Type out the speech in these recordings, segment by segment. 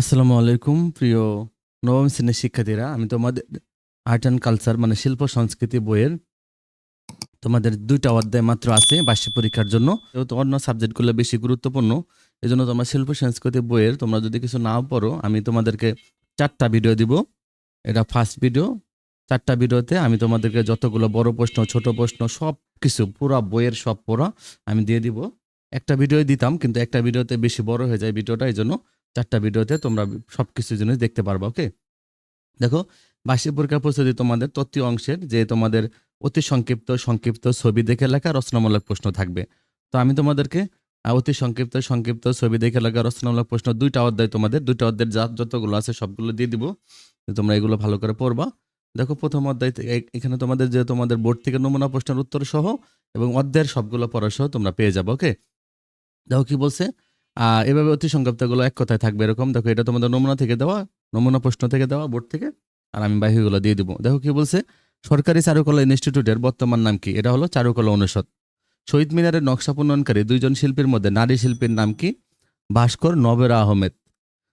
আসসালামু আলাইকুম, প্রিয় নবম শ্রেণির শিক্ষার্থীরা। আমি তোমাদের আর্ট অ্যান্ড কালচার মানে শিল্প, সংস্কৃতি বইয়ের তোমাদের দুইটা অধ্যায় মাত্র আছে বার্ষিক পরীক্ষার জন্য। অন্য সাবজেক্টগুলো বেশি গুরুত্বপূর্ণ এই জন্য তোমরা শিল্প, সংস্কৃতি বইয়ের তোমরা যদি কিছু নাও পড়ো, আমি তোমাদেরকে চারটা ভিডিও দিব। এটা ফার্স্ট ভিডিও চারটা ভিডিওতে আমি তোমাদেরকে যতগুলো বড় প্রশ্ন, ছোট প্রশ্ন সব কিছু পুরো বইয়ের সব পড়া আমি দিয়ে দিব। একটা ভিডিও দিতাম, কিন্তু একটা ভিডিওতে বেশি বড় হয়ে যায় ভিডিওটা এই জন্য চারটা ভিডিওতে তোমরা সব কিছু জিনিস দেখতে পারবা ওকে দেখো, বার্ষিক পরীক্ষার প্রস্তুতি তোমাদের তথ্য অংশের, যে তোমাদের অতি সংক্ষিপ্ত সংক্ষিপ্ত ছবি দেখে লেখা রচনামূলক প্রশ্ন থাকবে। তো আমি তোমাদেরকে অতি সংক্ষিপ্ত সংক্ষিপ্ত ছবি দেখে লেখা রচনামূলক প্রশ্ন দুইটা অধ্যায় তোমাদের, দুইটা অধ্যায়ের যা যতগুলো আছে সবগুলো দিয়ে দিব তোমরা এগুলো ভালো করে পড়বা। দেখো, প্রথম অধ্যায় এখানে তোমাদের যে তোমাদের বোর্ড থেকে নমুনা প্রশ্নের উত্তর সহ এবং অধ্যায়ের সবগুলো পড়া সহ তোমরা পেয়ে যাব ওকে দেখো কি বলছে? এভাবে অতি সংক্ষিপ্তগুলো এক কথায় থাকবে এরকম। দেখো, এটা তোমাদের নমুনা থেকে দেওয়া, নমুনা প্রশ্ন থেকে দেওয়া, বোর্ড থেকে, আর আমি বাহিগুলো দিয়ে দিব। দেখো কি বলছে? সরকারি চারুকলা ইনস্টিটিউটের বর্তমান নাম কি? এটা হলো চারুকলা অনুষদ। শহীদ মিনারের নকশা প্রণয়নকারী দুইজন শিল্পীর মধ্যে নারী শিল্পীর নাম কি? ভাস্কর নবেরা আহমেদ।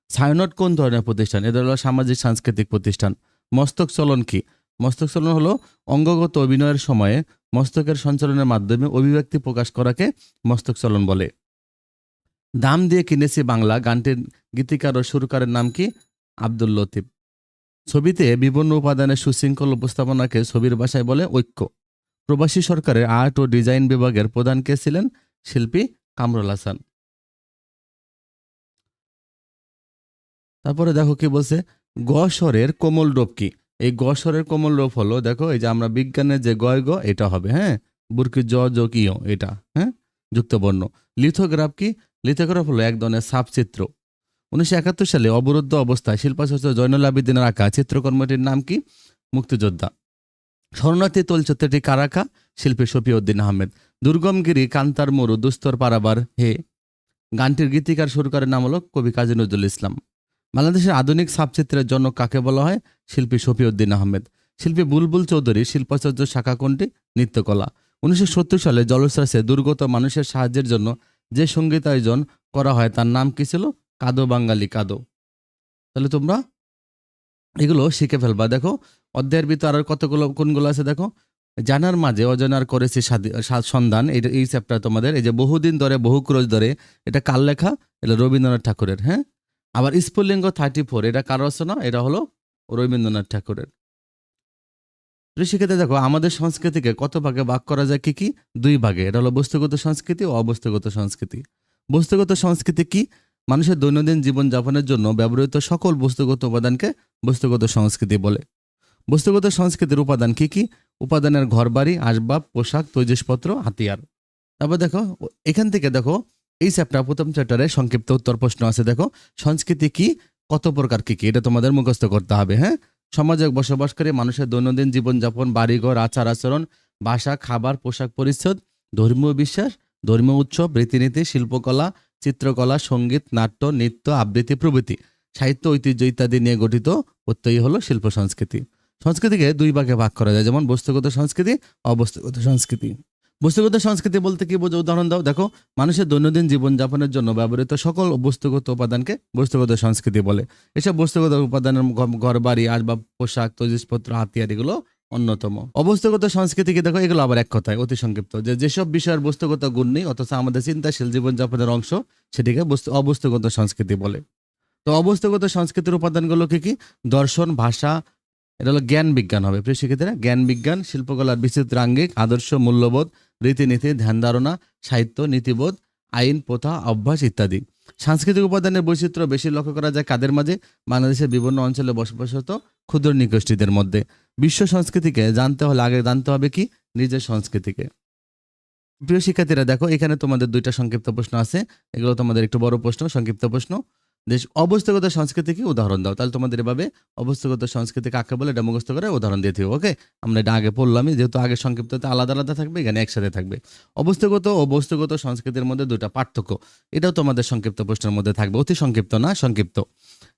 সায়নট কোন ধরনের প্রতিষ্ঠান? এদের হলো সামাজিক সাংস্কৃতিক প্রতিষ্ঠান। মস্তক চলন কি? মস্তক চলন হলো অঙ্গগত অভিনয়ের সময়ে মস্তকের সঞ্চালনের মাধ্যমে অভিব্যক্তি প্রকাশ করাকে মস্তক চলন বলে। দাম দিয়ে কিনেছি বাংলা। গানটির গীতিকার ও সুরকারের নাম কি? আব্দুল লতিফ। ছবিতে বিভিন্ন উপাদানের সুশৃঙ্খল উপস্থাপনাকে ছবির ভাষায় বলে ঐক্য। প্রবাসী সরকারের আর্ট ও ডিজাইন বিভাগের প্রধান কে ছিলেন? শিল্পী কামরুল হাসান। তারপরে দেখো কি বলছে? গস্বরের কোমল রূপ কি? এই গস্বরের কোমল রূপ হলো, দেখো, এই যে আমরা বিজ্ঞানের যে গয় গ, এটা হবে হ্যাঁ? বুরকি জ জ এটা হ্যাঁ? যুক্তবর্ণ। লিথোগ্রাফ কি? লিথোগ্রাফ হলো এক ধরনের সাবচিত্র উনিশশো একাত্তর সালে অবরুদ্ধ অবস্থায় শিল্পাচার্য জয়নুল আবেদিনের আঁকা চিত্রকর্মটির নাম কি? মুক্তিযোদ্ধা। শরণার্থী তলচিত্রটি কারাকা শিল্পী শফিউদ্দিন আহমেদ। দুর্গমগিরি কান্তার মরু, দুস্তর পারাবার হে। গানটির গীতিকার সুরকারের নাম হলো কবি কাজী নজরুল ইসলাম। বাংলাদেশের আধুনিক সাবচিত্রের জন্য কাকে বলা হয়? শিল্পী শফিউদ্দিন আহমেদ। শিল্পী বুলবুল চৌধুরী, শিল্পাচার্য শাখা কোনটি? নৃত্যকলা। উনিশশো সত্তর সালে জলশ্বাসে দুর্গত মানুষের সাহায্যের জন্য যে সংগীত আয়োজন করা হয়, তার নাম কি ছিল? কাদো বাঙালি কাদো। তাহলে তোমরা এগুলো শিখে ফেলবা। দেখো, অধ্যায়ের ভিতর আর কতগুলো, কোনগুলো আছে দেখো? জানার মাঝে অজানার করেছি সন্ধান এটা এই চ্যাপ্টার তোমাদের। এই যে বহুদিন ধরে, বহু ক্রোজ ধরে, এটা কার লেখা? এটা রবীন্দ্রনাথ ঠাকুরের হ্যাঁ? আবার স্ফুলিঙ্গ থার্টি ফোর এটা কার রচনা? এটা হলো রবীন্দ্রনাথ ঠাকুরের। প্রিয় শিক্ষার্থী দেখো, আমাদের সংস্কৃতিকে কত ভাগে ভাগ করা যায়, কি কি? দুই ভাগে। এটা হলো বস্তুগত সংস্কৃতি ও অবস্তুগত সংস্কৃতি। বস্তুগত সংস্কৃতি কি? মানুষের দৈনন্দিন জীবন যাপনের জন্য ব্যবহৃত সকল বস্তুগত উপাদানকে বস্তুগত সংস্কৃতি বলে। বস্তুগত সংস্কৃতির উপাদান কি কি? উপাদানের ঘরবাড়ি, আসবাব, পোশাক, তৈজসপত্র, হাতিয়ার। তারপর দেখো, এখান থেকে দেখো, এই চ্যাপ্টার প্রথম চ্যাপ্টারে সংক্ষিপ্ত উত্তর প্রশ্ন আছে। দেখো, সংস্কৃতি কি? কত প্রকার কি কি? এটা তোমাদের মুখস্থ করতে হবে হ্যাঁ? সমাজে বসবাসকারী মানুষের দৈনন্দিন জীবনযাপন, বাড়িঘর, আচার আচরণ ভাষা খাবার, পোশাক পরিচ্ছদ, ধর্মীয় বিশ্বাস, ধর্মীয় উৎসব, রীতিনীতি, শিল্পকলা, চিত্রকলা, সংগীত, নাট্য, নৃত্য, আবৃত্তি, প্রভৃতি। সাহিত্য, ঐতিহ্য ইত্যাদি নিয়ে গঠিত প্রত্যয়ী হলো শিল্প সংস্কৃতি। সংস্কৃতিকে দুই ভাগে ভাগ করা যায়, যেমন বস্তুগত সংস্কৃতি, অবস্তুগত সংস্কৃতি। বস্তুগত সংস্কৃতি বলতে কি বোঝো? উদাহরণ দাও। দেখো, মানুষের দৈনন্দিন জীবনযাপনের জন্য ব্যবহৃত সকল বস্তুগত উপাদানকে বস্তুগত সংস্কৃতি বলে। এসব বস্তুগত উপাদানের ঘর বাড়ি আসবাব, পোশাক, তৈজসপত্র, হাতিয়ার এগুলো অন্যতম। অবস্তুগত সংস্কৃতি কি? দেখো, এগুলো আবার এক কথায়, অতি সংক্ষিপ্ত। যে যেসব বিষয়ের বস্তুগত গুণ নেই, অথচ আমাদের চিন্তাশীল জীবনযাপনের অংশ, সেটিকে বস্তু, অবস্তুগত সংস্কৃতি বলে। তো অবস্তুগত সংস্কৃতির উপাদানগুলো কি? কি দর্শন, ভাষা, এটা হলো জ্ঞান বিজ্ঞান হবে। প্রিয় শিক্ষার্থীরা, জ্ঞান বিজ্ঞান, শিল্পকলার বিচিত্র আঙ্গিক আদর্শ, মূল্যবোধ রীতিনীতি, ধ্যান ধারণা, সাহিত্য, নীতিবোধ, আইন, প্রথা, অভ্যাস ইত্যাদি। সাংস্কৃতিক উপাদানের বৈচিত্র্য বেশি লক্ষ্য করা যায় কাদের মাঝে? বাংলাদেশের বিভিন্ন অঞ্চলে বসবাসরত ক্ষুদ্র নিগোষ্ঠীদের মধ্যে। বিশ্ব সংস্কৃতিকে জানতে হলে আগে জানতে হবে কি? নিজের সংস্কৃতিকে। প্রিয় শিক্ষার্থীরা, দেখো এখানে তোমাদের দুইটা সংক্ষিপ্ত প্রশ্ন আছে। এগুলো তোমাদের একটু বড় প্রশ্ন, সংক্ষিপ্ত প্রশ্ন। দেশ অবস্থাগত সংস্কৃতিকে উদাহরণ দাও। তাহলে তোমাদের এভাবে অবস্থাগত সংস্কৃতি কাকে বলে, এটা মুখস্থ করে উদাহরণ দিয়ে ওকে? আমরা এটা আগে পড়লামই, যেহেতু আগে সংক্ষিপ্ততে আলাদা আলাদা থাকবে, এখানে একসাথে থাকবে। অবস্থাগত ও বস্তুগত সংস্কৃতির মধ্যে দুটা পার্থক্য, এটাও তোমাদের সংক্ষিপ্ত প্রশ্নের মধ্যে থাকবে, অতি সংক্ষিপ্ত না, সংক্ষিপ্ত।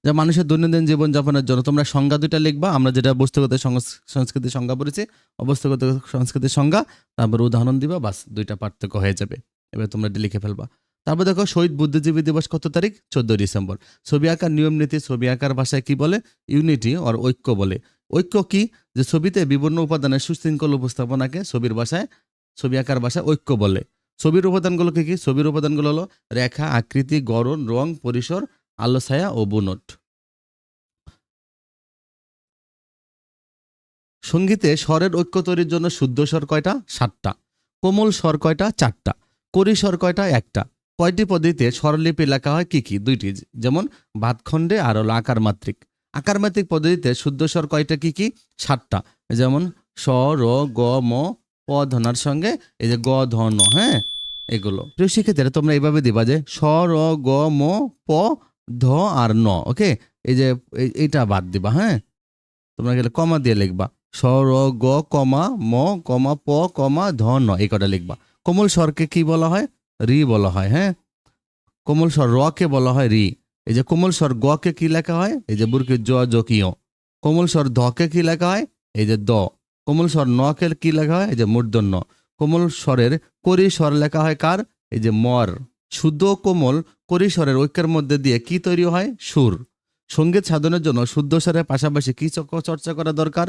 যা মানুষের দৈনন্দিন জীবনযাপনের জন্য তোমরা সংজ্ঞা দুইটা লিখবা, আমরা যেটা বস্তুগত সংস- সংস্কৃতির সংজ্ঞা পড়েছি অবস্থাগত সংস্কৃতির সংজ্ঞা, তারপর উদাহরণ দিবা, বাস দুইটা পার্থক্য হয়ে যাবে। এবার তোমরা এটা লিখে ফেলবা। তারপর দেখো শহীদ বুদ্ধিজীবী দিবস কত তারিখ? চোদ্দ ডিসেম্বর। ছবি আঁকার নিয়ম নীতি, ছবি আঁকার ভাষায় কি বলে? ইউনিটি অর ঐক্য বলে। ঐক্য কি? যে ছবিতে বিভিন্ন উপাদানের সুশৃঙ্খল উপস্থাপনাকে ছবির ভাষায়, ছবি আঁকার ভাষায় ঐক্য বলে। ছবির উপাদানগুলো কি কি? ছবির উপাদানগুলো হলো রেখা, আকৃতি, গড়ন, রং, পরিসর, আলো, ছায়া ও বুনট। সঙ্গীতে স্বরের ঐক্য তৈরির জন্য শুদ্ধ স্বর কয়টা? সাতটা। কোমল স্বর কয়টা? চারটা। করি স্বর কয়টা? একটা। কয়টি পদ্ধতিতে স্বরলিপি লেখা হয়? কি কি? দুইটি। যেমন, ভাতখণ্ডে আর হলো আকার মাত্রিক আকার মাত্রিক পদ্ধতিতে শুদ্ধ স্বর কয়টা? কি কি? সাতটা। যেমন, স, র, গ, ম, প, ধনার সঙ্গে এই যে গ, ধ, ন হ্যাঁ? এগুলো। প্রিয় শিক্ষার্থীরা তোমরা এইভাবে দিবা যে স, র, গ, ম, প, ধ আর ন, ওকে? এই যে এই- এইটা বাদ দিবা হ্যাঁ? তোমরা গেলে কমা দিয়ে লিখবা। স, র, গ, কমা, ম, কমা, প, কমা, ধ, ন, এই কটা লিখবা। কোমল স্বরকে কি বলা হয়? রি বলা হয় হ্যাঁ? কোমল স্বর র কে বলা হয় রি। এই যে কোমল স্বর গ কে লেখা হয়? এই যে বুরকে জ জ কিয় কোমল স্বর ধ কে লেখা হয়? এই যে দ। কোমল স্বর ন কে লেখা হয়? এই যে মূর্ধন্য। কোমল স্বরের করি স্বর লেখা হয় কার? এই যে মর। শুদ্ধ কোমল করি স্বরের ঐক্যের মধ্যে দিয়ে কি তৈরি হয়? সুর। সংগীত সাধনের জন্য শুদ্ধ স্বরের পাশাপাশি কি চর্চা করা দরকার?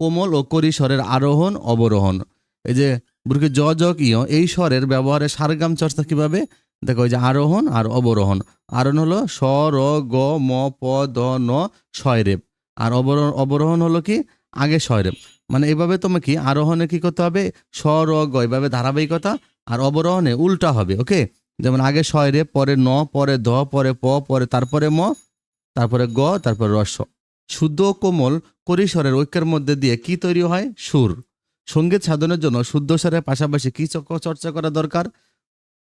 কোমল ও করি স্বরের আরোহণ, অবরোহণ। এই যে বুরকে জ জ কিয় এই স্বরের ব্যবহারে সারগাম চর্চা কীভাবে? দেখো ওই যে আরোহণ আর অবরোহণ। আরোহণ হলো স, র, গ, ম, প, দ, ন ছয়রেপ আর অবরোহণ অবরোহণ হলো কি? আগে ছয়রেপ মানে এভাবে তোমাকে আরোহণে কি করতে হবে? স, র, গ, এভাবে ধারাবাহিকতা আর অবরোহণে উল্টা হবে, ওকে? যেমন আগে ছয়রেপ পরে ন, পরে ধ পরে প, পরে তারপরে ম, তারপরে গ, তারপরে রস। শুদ্ধ কোমল করিস্বরের ঐক্যের মধ্যে দিয়ে কি তৈরি হয়? সুর। সংগীত সাধনের জন্য শুদ্ধ স্বরের পাশাপাশি কী চর্চা করা দরকার?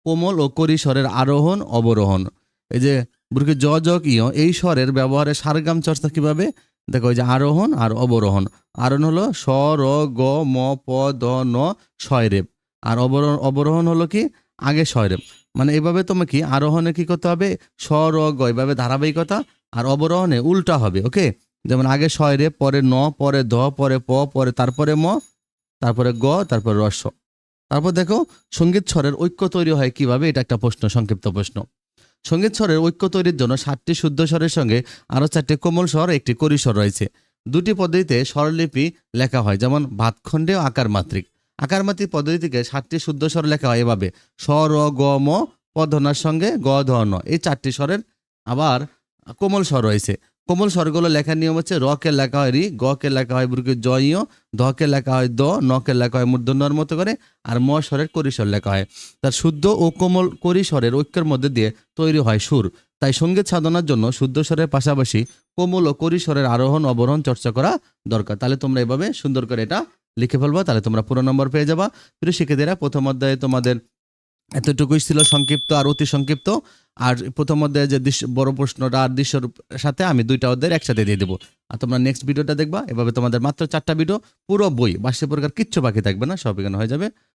কোমল ও করি স্বরের আরোহণ, অবরোহণ। এই যে বুরকে জ জ ইয় এই স্বরের ব্যবহারে সারগাম চর্চা কীভাবে? দেখো যে আরোহণ আর অবরোহণ। আরোহণ হলো স, র, গ, ম, প, দ, ন ছয়রেপ আর অবরোহণ অবরোহণ হলো কি? আগে ছয়রেপ মানে এভাবে তোমাকে কি আরোহণে কি করতে হবে? স, র, গ, এভাবে ধারাবাহিকতা আর অবরোহণে উল্টা হবে, ওকে? যেমন আগে ছয়রে পরে ন, পরে ধ পরে প, পরে তারপরে ম তারপরে গ, তারপরে রস্য তারপর দেখো, সংগীত স্বরের ঐক্য তৈরি হয় কীভাবে? এটা একটা প্রশ্ন, সংক্ষিপ্ত প্রশ্ন। সংগীত স্বরের ঐক্য তৈরির জন্য সাতটি শুদ্ধ স্বরের সঙ্গে আরও চারটি কোমল স্বর, একটি করি করিস্বর রয়েছে। দুটি পদ্ধতিতে স্বরলিপি লেখা হয়, যেমন ভাতখণ্ডে, আকার মাত্রিক। আকার মাত্রিক পদ্ধতি থেকে সাতটি শুদ্ধ স্বর লেখা হয় এভাবে। স, র, গ, ম পধনার সঙ্গে গ, ধ, ন। এই চারটি স্বরের আবার কোমল স্বর রয়েছে। কোমল স্বরগুলো লেখার নিয়ম হচ্ছে র কে লেখা হয় রি, গ কে লেখা হয় বুরকে জয় ধ কে লেখা হয় দ, ন কে লেখা হয় মূর্ধন্যর মতো করে, আর ম স্বরের করিস্বর লেখা হয়। তার শুদ্ধ ও কোমল করিস্বরের ঐক্যের মধ্যে দিয়ে তৈরি হয় সুর। তাই সংগীত সাধনার জন্য শুদ্ধ স্বরের পাশাপাশি কোমল ও করিস্বরের আরোহণ, অবরোহণ চর্চা করা দরকার। তাহলে তোমরা এভাবে সুন্দর করে এটা লিখে ফেলবা, তাহলে তোমরা পুরো নম্বর পেয়ে যাবা। প্রিয় শিক্ষার্থীরা, প্রথম অধ্যায়ে তোমাদের এতটুকুই ছিল সংক্ষিপ্ত আর অতি সংক্ষিপ্ত। আর প্রথম অধ্যায়ে যে দৃশ্য বড় প্রশ্নটা আর দৃশ্যর সাথে আমি দুইটা অধ্যায়ের একসাথে দিয়ে দেবো। আর তোমরা নেক্সট ভিডিওটা দেখবা। এভাবে তোমাদের মাত্র চারটা ভিডিও পুরো বই বাসে পরকার কিচ্ছু বাকি থাকবে না, সব এখানে হয়ে যাবে।